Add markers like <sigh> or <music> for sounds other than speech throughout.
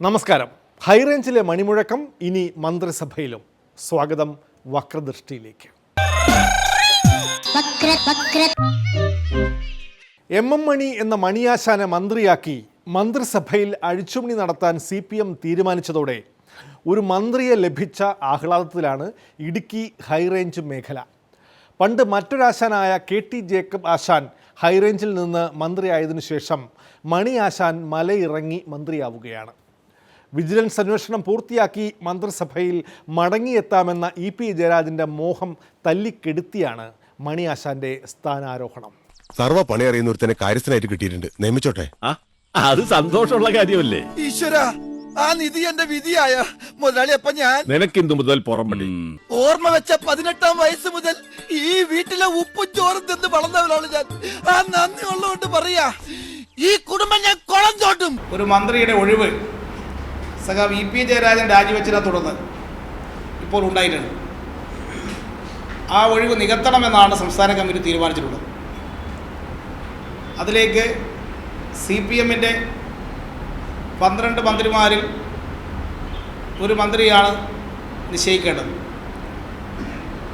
നമസ്കാരം. ഹൈറേഞ്ചിലെ മണിമുഴക്കം ഇനി മന്ത്രിസഭയിലും. സ്വാഗതം വക്രദൃഷ്ടിയിലേക്ക്. വക്ര വക്ര എം എം മണി എന്ന മണിയാശാനെ മന്ത്രിയാക്കി മന്ത്രിസഭയിൽ അഴിച്ചുമണി നടത്താൻ സി പി എം തീരുമാനിച്ചതോടെ ഒരു മന്ത്രിയെ ലഭിച്ച ആഹ്ലാദത്തിലാണ് ഇടുക്കി ഹൈറേഞ്ച് മേഖല. പണ്ട് മറ്റൊരാശാനായ കെ ടി ജേക്കബ് ആശാൻ ഹൈറേഞ്ചിൽ നിന്ന് മന്ത്രിയായതിനു ശേഷം മണി ആശാൻ മലയിറങ്ങി മന്ത്രിയാവുകയാണ്. വിജിലൻസ് അന്വേഷണം പൂർത്തിയാക്കി മന്ത്രിസഭയിൽ മടങ്ങിയെത്താമെന്ന ഇ പി ജയരാജന്റെ മോഹം തല്ലിക്കെടുത്തിയാണ് മണി ആശാന്റെ സ്ഥാനാരോഹണം. സർവ പണി അറിയുന്നവർ തന്നെ കാര്യസ്ഥനായിട്ട് കിട്ടിയിട്ടുണ്ട്. നിയമിച്ചോട്ടെ? ആ അത് സന്തോഷമുള്ള കാര്യമല്ലേ? ഈശ്വര ആ നിധി എന്റെ വിധിയായ മുതലാളി അപ്പൊ ഞാൻ നിനക്കിന്തു മുതൽ പുറംപടി ഓർമ്മ വെച്ച പതിനെട്ടാം വയസ്സ് മുതൽ ഈ വീട്ടിലെ ഉപ്പും ചോറും തിന്ന് വളർന്നവനാണ് ഞാൻ. ആ നന്ദി ഉള്ളതുകൊണ്ട് പറയാ ഈ കുടുംബം ഞാൻ കുളം ചോട്ടും ഒരു മന്ത്രിയുടെ ഒഴിവ് സഹ വി പി ജയരാജൻ രാജിവെച്ചതിനെ തുടർന്ന് ഇപ്പോൾ ഉണ്ടായിട്ടുണ്ട്. ആ ഒഴിവ് നികത്തണമെന്നാണ് സംസ്ഥാന കമ്മിറ്റി തീരുമാനിച്ചിട്ടുള്ളത്. അതിലേക്ക് സി പി എമ്മിന്റെ പന്ത്രണ്ട് മന്ത്രിമാരിൽ ഒരു മന്ത്രിയാണ് നിശ്ചയിക്കേണ്ടത്.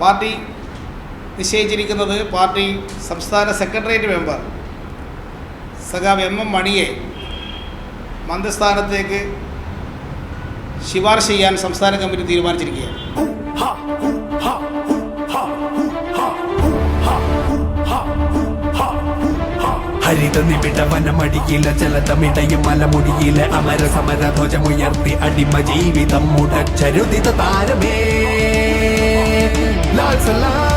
പാർട്ടി നിശ്ചയിച്ചിരിക്കുന്നത് പാർട്ടി സംസ്ഥാന സെക്രട്ടേറിയറ്റ് മെമ്പർ സഖാവ് എം എം മണിയെ മന്ത്രിസ്ഥാനത്തേക്ക് ശുപാർശ ചെയ്യാൻ സംസ്ഥാന കമ്മിറ്റി തീരുമാനിച്ചിരിക്കുകയാണ്. ഹരിത നിബിഡ വനമടിയില ജലതമിടയും മലമുടിയില അമര സമര ധ്വജമുയർത്തി അടിമ ജീവിതം മുടച്ചരുതിത താരമേ. ലാൽ സലാം.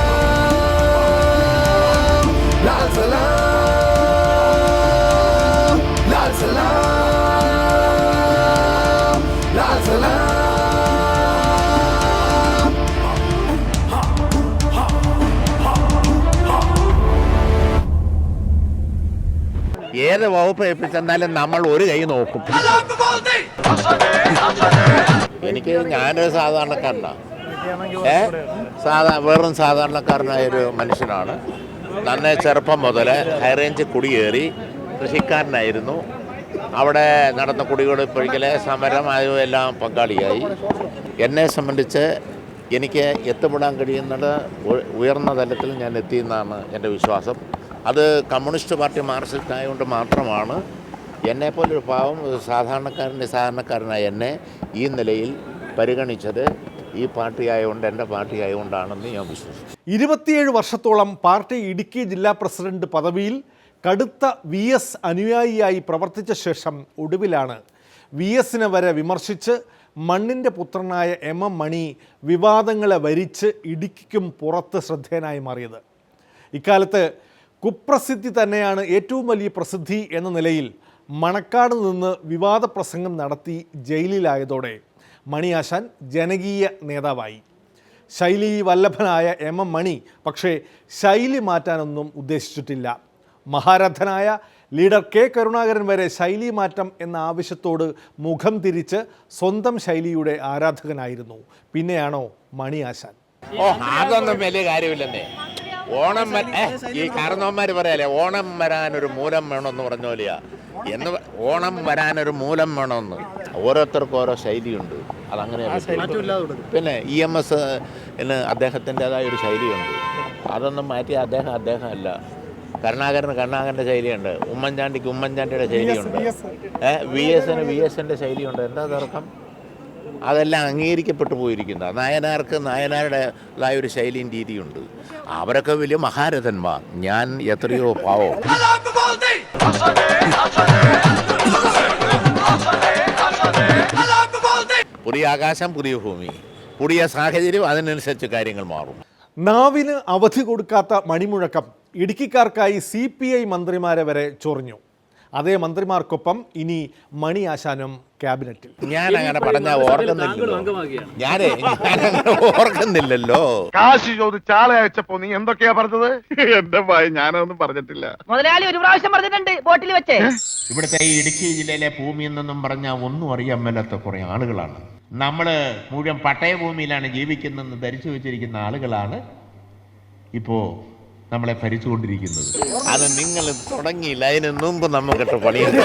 വകുപ്പ് ഏൽപ്പിച്ചെന്നാലും നമ്മൾ ഒരു കൈ നോക്കും. എനിക്ക് ഞാനൊരു സാധാരണക്കാരനാണ് ഏ? സാധാ വെറും സാധാരണക്കാരനായ ഒരു മനുഷ്യനാണ്. നന്നെ ചെറുപ്പം മുതൽ ഹൈറേഞ്ച് കുടിയേറി കൃഷിക്കാരനായിരുന്നു. അവിടെ നടന്ന കുടികൊടുപ്പൊഴിക്കലെ സമരമായും എല്ലാം പങ്കാളിയായി. എന്നെ സംബന്ധിച്ച് എനിക്ക് എത്തിപ്പെടാൻ കഴിയുന്നത് ഉയർന്ന തലത്തിൽ ഞാൻ എത്തിയെന്നാണ് എന്റെ വിശ്വാസം. അത് കമ്മ്യൂണിസ്റ്റ് പാർട്ടി മാർക്സിസ്റ്റ് ആയതുകൊണ്ട് മാത്രമാണ് എന്നെപ്പോലൊരു പാവം സാധാരണക്കാരൻ സാധാരണക്കാരനായ എന്നെ ഈ നിലയിൽ പരിഗണിച്ചത് ഈ പാർട്ടി ആയതുകൊണ്ട് എന്റെ പാർട്ടി ആയതുകൊണ്ടാണെന്ന് ഞാൻ വിശ്വസിക്കുന്നു. ഇരുപത്തിയേഴ് വർഷത്തോളം പാർട്ടി ഇടുക്കി ജില്ലാ പ്രസിഡന്റ് പദവിയിൽ കടുത്ത വി എസ് അനുയായിയായി പ്രവർത്തിച്ച ശേഷം ഒടുവിലാണ് വി എസിനെ വരെ വിമർശിച്ച് മണ്ണിന്റെ പുത്രനായ എം എം മണി വിവാദങ്ങളെ വരിച്ച് ഇടുക്കിക്കും പുറത്ത് ശ്രദ്ധേയനായി മാറിയത്. ഇക്കാലത്ത് കുപ്രസിദ്ധി തന്നെയാണ് ഏറ്റവും വലിയ പ്രസിദ്ധി എന്ന നിലയിൽ മണക്കാട് നിന്ന് വിവാദ പ്രസംഗം നടത്തി ജയിലിലായതോടെ മണിയാശാൻ ജനകീയ നേതാവായി. ശൈലി വല്ലഭനായ എം എം മണി പക്ഷേ ശൈലി മാറ്റാനൊന്നും ഉദ്ദേശിച്ചിട്ടില്ല. മഹാരഥനായ ലീഡർ കെ കരുണാകരൻ വരെ ശൈലി മാറ്റം എന്ന ആവശ്യത്തോട് മുഖം തിരിച്ച് സ്വന്തം ശൈലിയുടെ ആരാധകനായിരുന്നു. പിന്നെയാണോ മണിയാശാൻ ഓ അതൊന്നും വലിയ കാര്യമില്ലെന്നേ. ഓണം ഈ കാരണവന്മാർ പറയാലേ ഓണം വരാനൊരു മൂലം വേണമെന്ന് പറഞ്ഞ പോലെയാ. എന്ന് ഓണം വരാനൊരു മൂലം വേണമെന്ന്. ഓരോരുത്തർക്കും ഓരോ ശൈലിയുണ്ട്. അതങ്ങനെ പിന്നെ ഇ എം എസ് അദ്ദേഹത്തിന്റെതായ ഒരു ശൈലിയുണ്ട്. അതൊന്നും മാറ്റി അദ്ദേഹം അദ്ദേഹമല്ല കരുണാകരന് കരുണാകരന്റെ ശൈലിയുണ്ട്. ഉമ്മൻചാണ്ടിക്ക് ഉമ്മൻചാണ്ടിയുടെ ശൈലിയുണ്ട്. വി എസിന് വി എസിന്റെ ശൈലിയുണ്ട്. എന്താ തർക്കം? അതെല്ലാം അംഗീകരിക്കപ്പെട്ടു പോയിരിക്കുന്ന. നായനാർക്ക് നായനാരുടേതായ ഒരു ശൈലിയും രീതിയുണ്ട്. അവരൊക്കെ വലിയ മഹാരഥന്മാർ. ഞാൻ എത്രയോ പാവോ. പുതിയ ആകാശം പുതിയ ഭൂമി. പുതിയ സാഹചര്യം അതിനനുസരിച്ച് കാര്യങ്ങൾ മാറും. നാവിന് അവധി കൊടുക്കാത്ത മണിമുഴക്കം ഇടുക്കിക്കാർക്കായി സി പി ഐ മന്ത്രിമാരെ വരെ ചൊറിഞ്ഞു. അതേ മന്ത്രിമാർക്കൊപ്പം ഇനി മണി ആശാനും ക്യാബിനറ്റിൽ. ഞാൻ അങ്ങനെ പറഞ്ഞ ഓർക്കുന്നില്ലല്ലോ. ഞാനേ ഞാനങ്ങനെ ഓർക്കുന്നില്ലല്ലോ. കാശി ചോദിച്ച് ആളെ അയച്ചപ്പോ നീ എന്തൊക്കെയാ പറഞ്ഞത്? എന്റെ ഭയ ഞാനൊന്നും പറഞ്ഞിട്ടില്ല. മുതലാളി ഒരു പ്രാവശ്യം പറഞ്ഞിട്ടുണ്ട് ബോട്ടിൽ വെച്ചേ. ഇവിടുത്തെ ഈ ഇടുക്കി ജില്ലയിലെ ഭൂമി എന്നൊന്നും പറഞ്ഞ ഒന്നും അറിയാൻ മേലാത്ത കുറെ ആളുകളാണ്. നമ്മൾ മുഴുവൻ പട്ടയഭൂമിയിലാണ് ജീവിക്കുന്നതെന്ന് ധരിച്ചു വെച്ചിരിക്കുന്ന ആളുകളാണ് ഇപ്പോൾ നമ്മളെ ഭരിച്ചുകൊണ്ടിരിക്കുന്നത്. അത് നിങ്ങൾ തുടങ്ങിയില്ല അതിന് മുമ്പ് നമുക്കിട്ട് പണിയുണ്ട്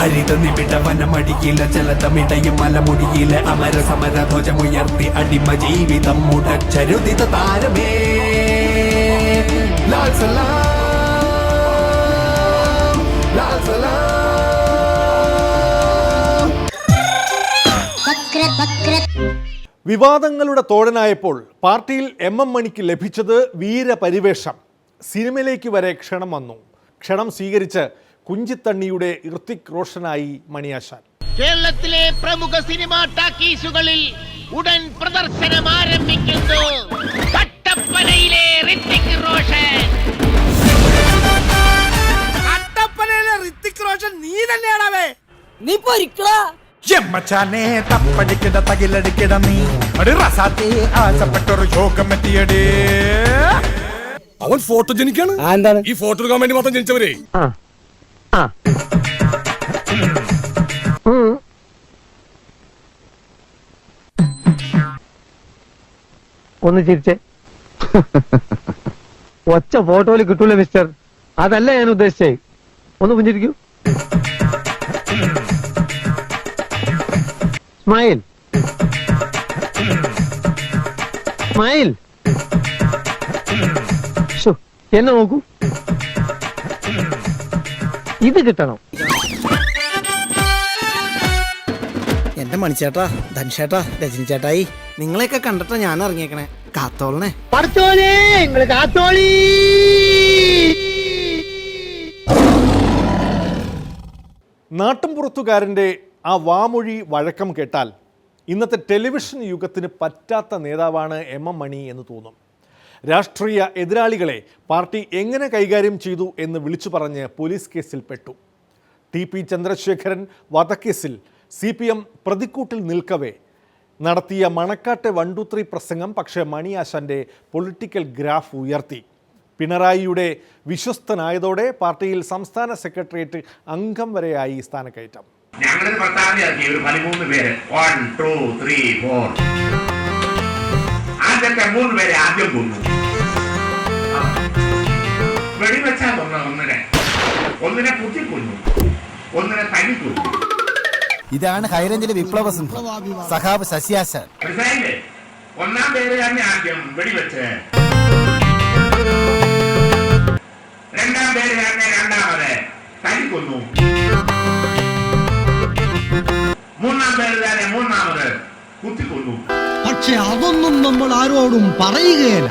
ഹരിത നിബിഡ വനമടിയില ജലതമിടയും മലമുടിയില അമര സമര ധ്വജമുയർത്തി അടിമ ജീവിതം മുടച്ചരുതിത താരമേ. ലാൽ സലാം ലാൽ സലാം. വക്ര വക്ര വിവാദങ്ങളുടെ തോഴനായപ്പോൾ പാർട്ടിയിൽ എം എം മണിക്ക് ലഭിച്ചത് വീരപരിവേഷം. സിനിമയിലേക്ക് വരെ ക്ഷണം വന്നു. ക്ഷണം സ്വീകരിച്ച് കുഞ്ചിത്തണ്ണിയുടെ ഇർത്തിക് റോഷനായി മണിയാശാൻ. കേരളത്തിലെ പ്രമുഖ സിനിമാ ടാക്കീസുകളിൽ ഉടൻ പ്രദർശനം ആരംഭിക്കുന്നു. കട്ടപ്പനയിലെ നീ റോഷൻ എമ്മച്ചാനെ തപ്പടിക്കിട തകിലടിക്കിട നീ. ഒരു റസാത്തെ ആശപ്പെട്ടൊരു യോഗം എത്തിയടേ അവൻ ഫോട്ടോ ജനിക്കാണ്. എന്താണ്? ഈ ഫോട്ടോ എടുക്കാൻ വേണ്ടി മാത്രം ജനിച്ചവരെ. ഒന്ന് ചിരിച്ചേ. ഒച്ച ഫോട്ടോയിൽ കിട്ടൂല മിസ്റ്റർ. അതല്ല ഞാൻ ഉദ്ദേശിച്ചേ. ഒന്ന് പുഞ്ചിരിക്കൂ. സ്മൈൽ സ്മൈൽ ശ്ശോ, എന്നെ നോക്കൂ. ഇത് കിട്ടണം. എന്റെ മണിച്ചേട്ടാ ധൻചേട്ടാ രജനി ചേട്ടായി നിങ്ങളെയൊക്കെ കണ്ടിട്ടാ ഞാൻ ഇറങ്ങിയേക്കണേ. കാത്തോളണേ പഠിച്ചോളേ നിങ്ങൾ കാത്തോളി. നാട്ടുംപുറത്തുകാരന്റെ ആ വാമൊഴി വഴക്കം കേട്ടാൽ ഇന്നത്തെ ടെലിവിഷൻ യുഗത്തിന് പറ്റാത്ത നേതാവാണ് എം എം മണി എന്ന് തോന്നും. രാഷ്ട്രീയ എതിരാളികളെ പാർട്ടി എങ്ങനെ കൈകാര്യം ചെയ്തു എന്ന് വിളിച്ചു പറഞ്ഞ് പോലീസ് കേസിൽ പെട്ടു. ടി പി ചന്ദ്രശേഖരൻ വധക്കേസിൽ സി പി എം പ്രതിക്കൂട്ടിൽ നിൽക്കവേ. നടത്തിയ മണക്കാട്ടെ വണ്ടുത്രി പ്രസംഗം പക്ഷേ മണിയാശാന്റെ പൊളിറ്റിക്കൽ ഗ്രാഫ് ഉയർത്തി. പിണറായിയുടെ വിശ്വസ്തനായതോടെ പാർട്ടിയിൽ സംസ്ഥാന സെക്രട്ടേറിയറ്റ് അംഗം വരെയായി സ്ഥാനക്കയറ്റം. ഞങ്ങളൊരു ഇറക്കി ഒരു പതിമൂന്ന് പേര്. വൺ ടു ത്രീ ഫോർ ആദ്യത്തെ മൂന്ന് പേരെ ആദ്യം കൊന്നു. വെടിവെച്ചാൽ വെടിവെച്ചാ കൊന്ന ഒന്നിനെ. ഒന്നിനെ കുത്തിക്കൊന്നു ഒന്നിനെ തനി കൊന്നു ഇതാണ് ഹൈറേഞ്ചിലെ വിപ്ലവ സിംഹം. സഹാബ് ശശിയാശൻ. ഒന്നാം പേര് തന്നെ ആദ്യം വെടിവെച്ച്. രണ്ടാം പേര് തന്നെ രണ്ടാമത് തല്ലിക്കൊന്നു. മൂന്നാം പേര് തന്നെ മൂന്നാമത് കുത്തിക്കൊന്നു. പക്ഷെ അതൊന്നും നമ്മൾ ആരോടും പറയുകയില്ല.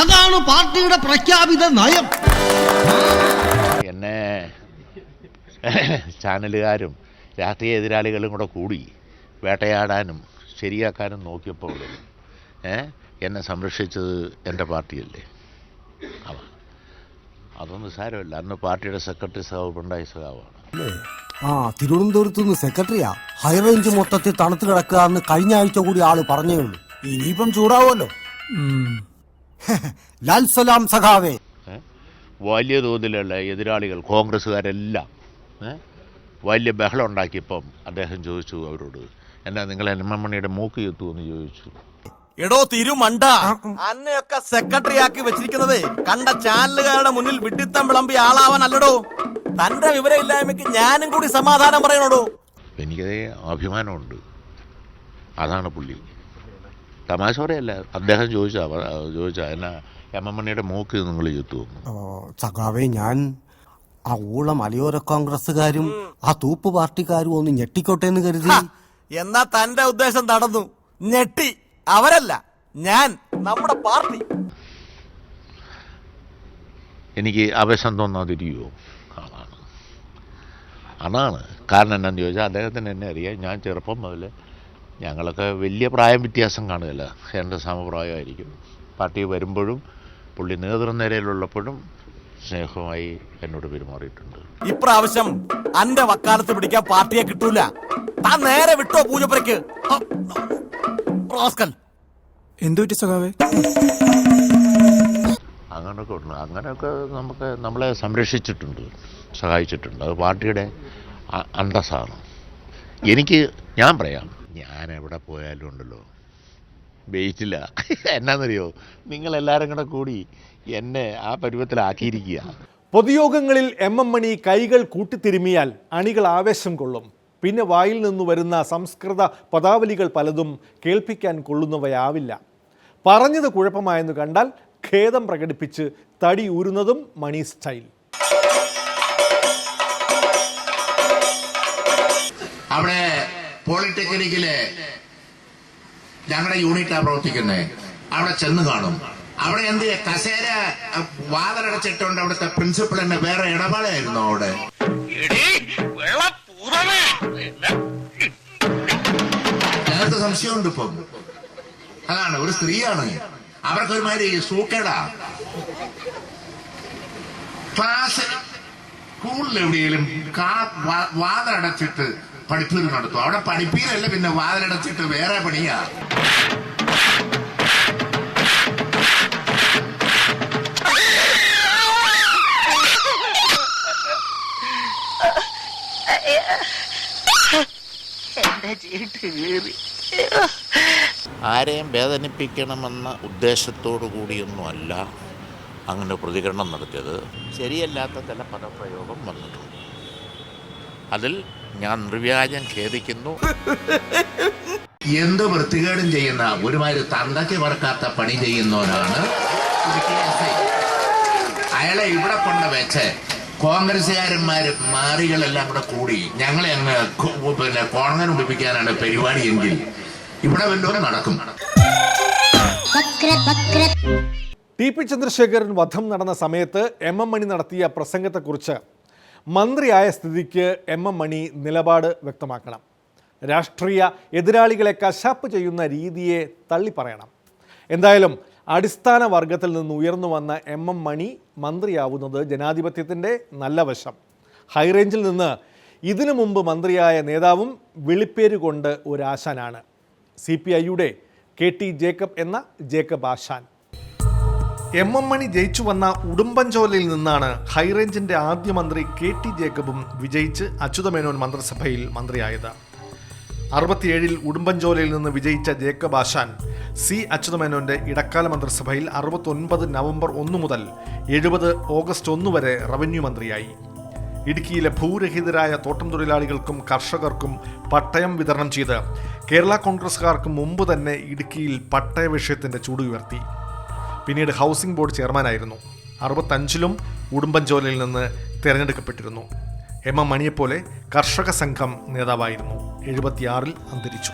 അതാണ് പാർട്ടിയുടെ പ്രഖ്യാപിത നയം. എന്നെ ചാനലുകാരും രാഷ്ട്രീയ എതിരാളികളും കൂടെ കൂടി വേട്ടയാടാനും ശരിയാക്കാനും നോക്കിയപ്പോൾ ഏ എന്നെ സംരക്ഷിച്ചത് എന്റെ പാർട്ടിയല്ലേ? അതൊന്നും സാരമില്ല. അന്ന് പാർട്ടിയുടെ സെക്രട്ടറി സഹാവ് പിണറായി സഹാവാണ് ആ തിരുവനന്തപുരത്ത് നിന്ന് സെക്രട്ടറിയാ ഹൈറേഞ്ച് മൊത്തത്തിൽ തണുത്ത് കിടക്കുക എന്ന് കഴിഞ്ഞ ആഴ്ച കൂടി ആൾ പറഞ്ഞേ ഉള്ളൂ. ഇനിയിപ്പം ചൂടാവുമല്ലോ. <laughs> ലാൽ സലാം സഖാവേ? വലിയ തോതിലുള്ള എതിരാളികൾ കോൺഗ്രസ്സുകാരെല്ലാം? വലിയ ബഹളം ഉണ്ടാക്കിയപ്പം അദ്ദേഹം ചോദിച്ചു അവരോട് എന്നാ നിങ്ങൾ എം എം മണിയുടെ മൂക്ക് ചെത്തു എന്ന് ചോദിച്ചു? എടോ തിരുമണ്ട. അന്നെയൊക്കെ സെക്രട്ടറി ആക്കി വെച്ചിരിക്കുന്നത് കണ്ട ചാനലുകാരുടെ മുന്നിൽ വിട്ടിത്തം വിളമ്പി ആളാവാനല്ലടോ. തന്റെ വിവരമില്ലായ്മയ്ക്ക് ഞാനും കൂടി സമാധാനം പറയണോടോ. എനിക്ക് അഭിമാനമുണ്ട്. അതാണ് പുള്ളി. തമാശ പറയല്ല അദ്ദേഹം ചോദിച്ചാ ചോദിച്ചാ എന്നാ എം എം മണിയുടെ മൂക്ക് നിങ്ങൾ ചെത്തു സഖാവേ ഞാൻ ആ ഊള മലയോര കോൺഗ്രസ്സുകാരും ആ തൂപ്പ് പാർട്ടിക്കാരും ഒന്ന് ഞെട്ടിക്കോട്ടെ എന്ന് കരുതി. എന്നാ തന്റെ ഉദ്ദേശം നടന്നു. ഞെട്ടി. അവരല്ല ഞാൻ നമ്മുടെ പാർട്ടി. എനിക്ക് ആവേശം തോന്നാതിരിക്കുമോ അതാണ്. അതാണ്. കാരണം എന്താണെന്ന് ചോദിച്ചാൽ അദ്ദേഹത്തിന് എന്നെ അറിയാം. ഞാൻ ചെറുപ്പം മുതൽ ഞങ്ങളൊക്കെ വലിയ പ്രായം വ്യത്യാസം കാണുകയില്ല. എന്റെ സമപ്രായമായിരിക്കും. പാർട്ടി വരുമ്പോഴും പുള്ളി നേതൃനിരയിലുള്ളപ്പോഴും സ്നേഹമായി എന്നോട് പെരുമാറിയിട്ടുണ്ട്. ഇപ്രാവശ്യം അന്റെ വക്കാലത്ത് പിടിക്കാൻ പാർട്ടിയെ കിട്ടൂല. താൻ നേരെ വിട്ടോ പൂജപ്പുരക്ക് എന്തു പറ്റി സഖാവേ? അങ്ങനെയൊക്കെ ഉണ്ട്. അങ്ങനെയൊക്കെ നമുക്ക് നമ്മളെ സംരക്ഷിച്ചിട്ടുണ്ട് സഹായിച്ചിട്ടുണ്ട്. അത് പാർട്ടിയുടെ അന്തസ്സാണ്. എനിക്ക് ഞാൻ പറയാം. ഞാൻ എവിടെ പോയാലും ഉണ്ടല്ലോ. വെയിറ്റില്ല. എന്നാന്നറിയോ? നിങ്ങളെല്ലാവരും കൂടെ കൂടി എന്നെ ആ പരുവത്തിലാക്കിയിരിക്കുക. പൊതുയോഗങ്ങളിൽ എം എം മണി കൈകൾ കൂട്ടിത്തിരുമിയാൽ അണികൾ ആവേശം കൊള്ളും. പിന്നെ വായിൽ നിന്ന് വരുന്ന സംസ്കൃത പദാവലികൾ പലതും കേൾപ്പിക്കാൻ കൊള്ളുന്നവയാവില്ല. പറഞ്ഞത് കുഴപ്പമായെന്ന് കണ്ടാൽ ഖേദം പ്രകടിപ്പിച്ച് തടി ഊരുന്നതും മണി സ്റ്റൈൽ. അവിടെ പോളിടെക്നിക്കിലെ ഞങ്ങളുടെ യൂണിറ്റാ പ്രവർത്തിക്കുന്നത് അവിടെ ചെന്ന് കാണും. അവിടെ എന്ത് കസേര വാതിലടച്ചിട്ടുണ്ട് അവിടുത്തെ പ്രിൻസിപ്പൾ എന്നെ വേറെ ഇടപാടായിരുന്നു അവിടെ. ഞങ്ങൾക്ക് സംശയമുണ്ട് ഇപ്പം. അതാണ് ഒരു സ്ത്രീയാണ്. അവർക്ക് ഒരുമാതിരി സൂക്കേടാ. ക്ലാസ് സ്കൂളിൽ എവിടെയെങ്കിലും വാതിലടച്ചിട്ട് പഠിപ്പീര് നടത്തും അവിടെ പഠിപ്പീരല്ല പിന്നെ വാതിലടച്ചിട്ട് വേറെ പണിയാ. ആരെയും വേദനിപ്പിക്കണമെന്ന ഉദ്ദേശത്തോടു കൂടിയൊന്നുമല്ല അങ്ങനെ പ്രതികരണം നടത്തിയത്. ശരിയല്ലാത്ത ചില പദപ്രയോഗം വന്നിട്ടുണ്ട്. അതിൽ ഞാൻ നിർവ്യാജം ഖേദിക്കുന്നു. എന്ത് വൃത്തികേടും ചെയ്യുന്ന ഒരുമാതിരി തന്തയ്ക്ക് പറക്കാത്ത പണി ചെയ്യുന്നവനാണ് അയാളെ ഇവിടെ കൊണ്ട് വെച്ച് കോൺഗ്രസുകാരന്മാര് മാറികളെല്ലാം കൂടെ കൂടി ഞങ്ങളെ അങ്ങ് കൊ- പിന്നെ കോൺഗ്രസ് ഉടിപ്പിക്കാനാണ് പരിപാടിയെങ്കിൽ ഇവിടെ വല്ലവരും നടക്കും. ടി പി ചന്ദ്രശേഖരൻ വധം നടന്ന സമയത്ത് എം എം മണി നടത്തിയ പ്രസംഗത്തെക്കുറിച്ച് മന്ത്രിയായ സ്ഥിതിക്ക് എം എം മണി നിലപാട് വ്യക്തമാക്കണം. രാഷ്ട്രീയ എതിരാളികളെ കശാപ്പ് ചെയ്യുന്ന രീതിയെ തള്ളിപ്പറയണം. എന്തായാലും അടിസ്ഥാന വർഗത്തിൽ നിന്ന് ഉയർന്നു വന്ന എം എം മണി മന്ത്രിയാവുന്നത് ജനാധിപത്യത്തിന്റെ നല്ല വശം. ഹൈറേഞ്ചിൽ നിന്ന് ഇതിനു മുമ്പ് മന്ത്രിയായ നേതാവും വിളിപ്പേര് കൊണ്ട് ഒരാശാനാണ് സി പി ഐയുടെ കെ ടി ജേക്കബ് എന്ന ജേക്കബ് ആശാൻ. എം എം മണി ജയിച്ചു വന്ന ഉടുമ്പൻചോലയിൽ നിന്നാണ് ഹൈറേഞ്ചിന്റെ ആദ്യ മന്ത്രി കെ ടി ജേക്കബും വിജയിച്ച് അച്യുതമേനോൻ മന്ത്രിസഭയിൽ മന്ത്രിയായത്. അറുപത്തിയേഴിൽ ഉടുമ്പൻചോലയിൽ നിന്ന് വിജയിച്ച ജേക്കബ് ആശാൻ സി അച്യുതമേനോന്റെ ഇടക്കാല മന്ത്രിസഭയിൽ അറുപത്തൊൻപത് നവംബർ ഒന്ന് മുതൽ എഴുപത് ഓഗസ്റ്റ് ഒന്ന് വരെ റവന്യൂ മന്ത്രിയായി. ഇടുക്കിയിലെ ഭൂരഹിതരായ തോട്ടം തൊഴിലാളികൾക്കും കർഷകർക്കും പട്ടയം വിതരണം ചെയ്ത് കേരള കോൺഗ്രസ്സുകാർക്ക് മുമ്പ് തന്നെ ഇടുക്കിയിൽ പട്ടയ വിഷയത്തിന്റെ ചൂടുയർത്തി പിന്നീട് ഹൗസിംഗ് ബോർഡ് ചെയർമാനായിരുന്നു. അറുപത്തഞ്ചിലും ഉടുമ്പൻചോലയിൽ നിന്ന് തിരഞ്ഞെടുക്കപ്പെട്ടിരുന്നു. എം എം മണിയെപ്പോലെ കർഷക സംഘം നേതാവായിരുന്നു. എഴുപത്തിയാറിൽ അന്തരിച്ചു.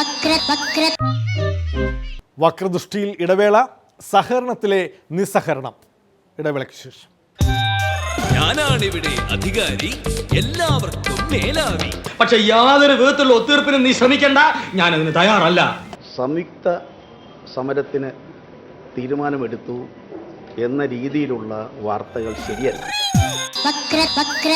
വക്ര വക്ര. വക്രദൃഷ്ടിയിൽ ഇടവേള സഹകരണത്തിലെ നിസ്സഹരണം ഇടവേളയ്ക്ക് ശേഷം. ഞാനാണിവിടെ അധികാരി എല്ലാവർക്കും മേലാവി. പക്ഷെ യാതൊരു വിധത്തിലുള്ള ഒത്തീർപ്പിനും നീ ശ്രമിക്കണ്ട. ഞാൻ അതിന് തയ്യാറല്ല. സംയുക്ത സമരത്തിന് തീരുമാനമെടുത്തു എന്ന രീതിയിലുള്ള വാർത്തകൾ ശരിയല്ല. వక్ర వక్ర